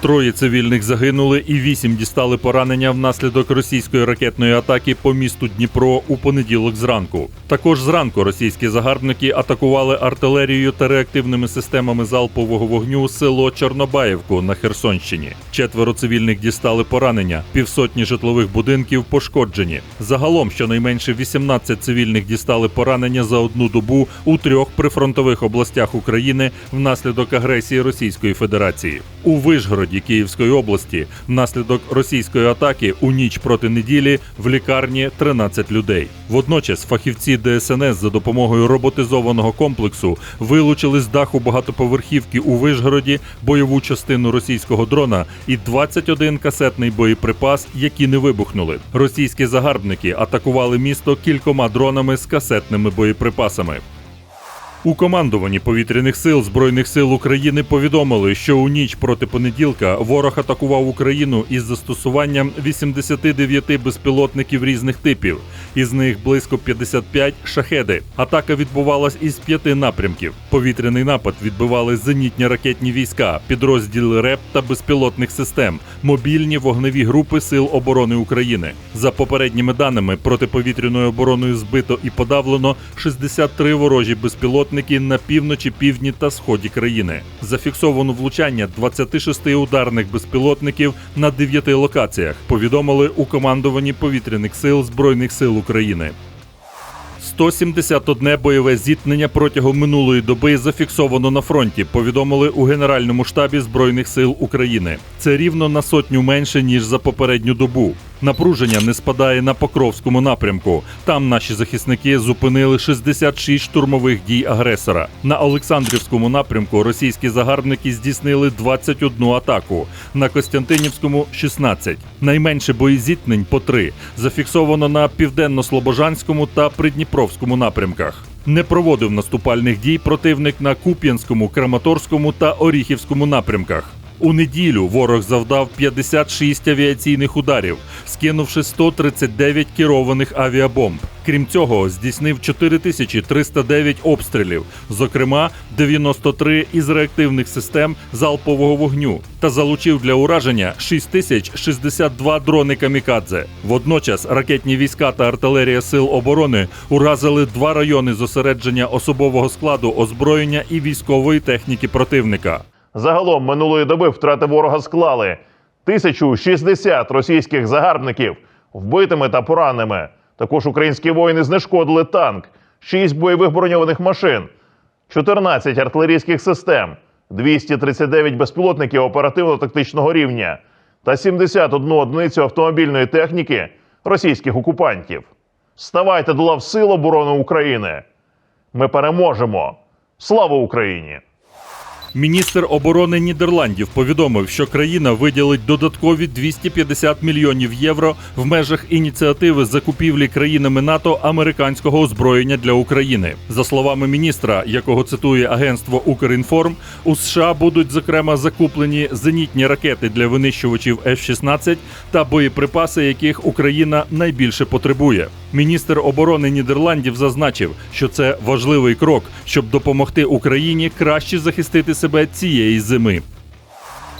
Троє цивільних загинули і вісім дістали поранення внаслідок російської ракетної атаки по місту Дніпро у понеділок зранку. Також зранку російські загарбники атакували артилерією та реактивними системами залпового вогню село Чорнобаївку на Херсонщині. Четверо цивільних дістали поранення, півсотні житлових будинків пошкоджені. Загалом щонайменше 18 цивільних дістали поранення за одну добу у трьох прифронтових областях України внаслідок агресії Російської Федерації. У Вишгороді Київської області внаслідок російської атаки у ніч проти неділі в лікарні 13 людей. Водночас фахівці ДСНС за допомогою роботизованого комплексу вилучили з даху багатоповерхівки у Вишгороді бойову частину російського дрона і 21 касетний боєприпас, які не вибухнули. Російські загарбники атакували місто кількома дронами з касетними боєприпасами. У командуванні повітряних сил Збройних сил України повідомили, що у ніч проти понеділка ворог атакував Україну із застосуванням 89 безпілотників різних типів, із них близько 55 шахеди. Атака відбувалась із п'яти напрямків. Повітряний напад відбивали зенітні ракетні війська, підрозділи РЕП та безпілотних систем, мобільні вогневі групи Сил оборони України. За попередніми даними, протиповітряною обороною збито і подавлено 63 ворожі безпілотники на півночі, півдні та сході країни. Зафіксовано влучання 26 ударних безпілотників на 9 локаціях. Повідомили у командуванні повітряних сил Збройних сил України. 171 бойове зіткнення протягом минулої доби зафіксовано на фронті. Повідомили у Генеральному штабі Збройних сил України. Це рівно на сотню менше ніж за попередню добу. Напруження не спадає на Покровському напрямку. Там наші захисники зупинили 66 штурмових дій агресора. На Олександрівському напрямку російські загарбники здійснили 21 атаку. На Костянтинівському 16. Найменше боєзіткнень по 3. Зафіксовано на південно-слобожанському та Придніпровському напрямках. Не проводив наступальних дій противник на Куп'янському, Краматорському та Оріхівському напрямках. У неділю ворог завдав 56 авіаційних ударів, скинувши 139 керованих авіабомб. Крім цього, здійснив 4309 обстрілів, зокрема 93 із реактивних систем залпового вогню, та залучив для ураження 6062 дрони камікадзе. Водночас ракетні війська та артилерія сил оборони уразили два райони зосередження особового складу, озброєння і військової техніки противника. Загалом минулої доби втрати ворога склали 1060 російських загарбників вбитими та пораненими. Також українські воїни знешкодили танк, 6 бойових броньованих машин, 14 артилерійських систем, 239 безпілотників оперативно-тактичного рівня та 71 одиницю автомобільної техніки російських окупантів. Ставайте до лав Сил оборони України. Ми переможемо! Слава Україні! Міністр оборони Нідерландів повідомив, що країна виділить додаткові 250 мільйонів євро в межах ініціативи закупівлі країнами НАТО американського озброєння для України. За словами міністра, якого цитує агентство Укрінформ, у США будуть зокрема закуплені зенітні ракети для винищувачів F-16 та боєприпаси, яких Україна найбільше потребує. Міністр оборони Нідерландів зазначив, що це важливий крок, щоб допомогти Україні краще захистити себе цієї зими.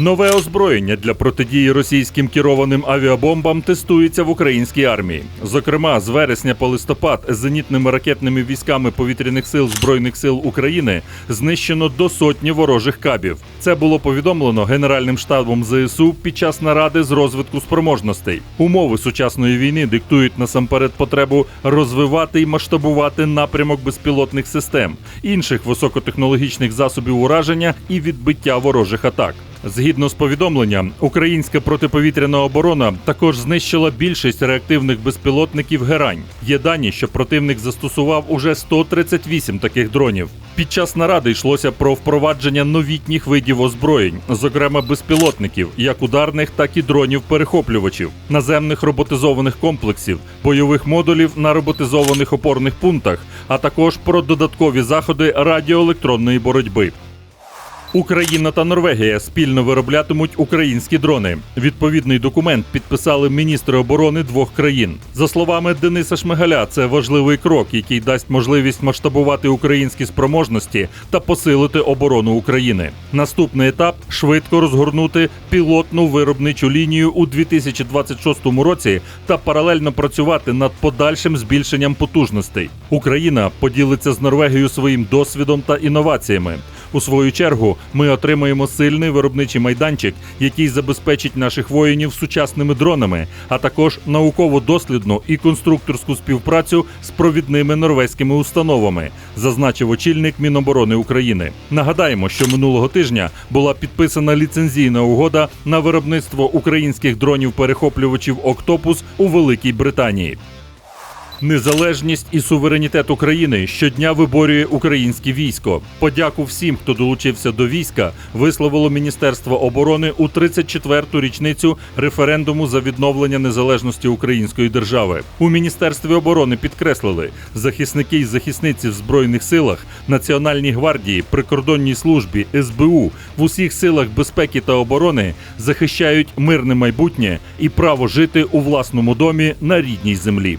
Нове озброєння для протидії російським керованим авіабомбам тестується в українській армії. Зокрема, з вересня по листопад зенітними ракетними військами повітряних сил Збройних сил України знищено до сотні ворожих кабів. Це було повідомлено Генеральним штабом ЗСУ під час наради з розвитку спроможностей. Умови сучасної війни диктують насамперед потребу розвивати і масштабувати напрямок безпілотних систем, інших високотехнологічних засобів ураження і відбиття ворожих атак. Згідно з повідомленням, українська протиповітряна оборона також знищила більшість реактивних безпілотників Герань. Є дані, що противник застосував уже 138 таких дронів. Під час наради йшлося про впровадження новітніх видів озброєнь, зокрема безпілотників, як ударних, так і дронів-перехоплювачів, наземних роботизованих комплексів, бойових модулів на роботизованих опорних пунктах, а також про додаткові заходи радіоелектронної боротьби. Україна та Норвегія спільно вироблятимуть українські дрони. Відповідний документ підписали міністри оборони двох країн. За словами Дениса Шмигаля, це важливий крок, який дасть можливість масштабувати українські спроможності та посилити оборону України. Наступний етап швидко розгорнути пілотну виробничу лінію у 2026 році та паралельно працювати над подальшим збільшенням потужностей. Україна поділиться з Норвегією своїм досвідом та інноваціями. У свою чергу ми отримаємо сильний виробничий майданчик, який забезпечить наших воїнів сучасними дронами, а також науково-дослідну і конструкторську співпрацю з провідними норвезькими установами, зазначив очільник Міноборони України. Нагадаємо, що минулого тижня була підписана ліцензійна угода на виробництво українських дронів-перехоплювачів Октопус у Великій Британії. Незалежність і суверенітет України щодня виборює українське військо. Подяку всім, хто долучився до війська, висловило Міністерство оборони у 34-ту річницю референдуму за відновлення незалежності української держави. У міністерстві оборони підкреслили, захисники і захисниці в збройних силах, Національній гвардії, прикордонній службі, СБУ в усіх силах безпеки та оборони захищають мирне майбутнє і право жити у власному домі на рідній землі.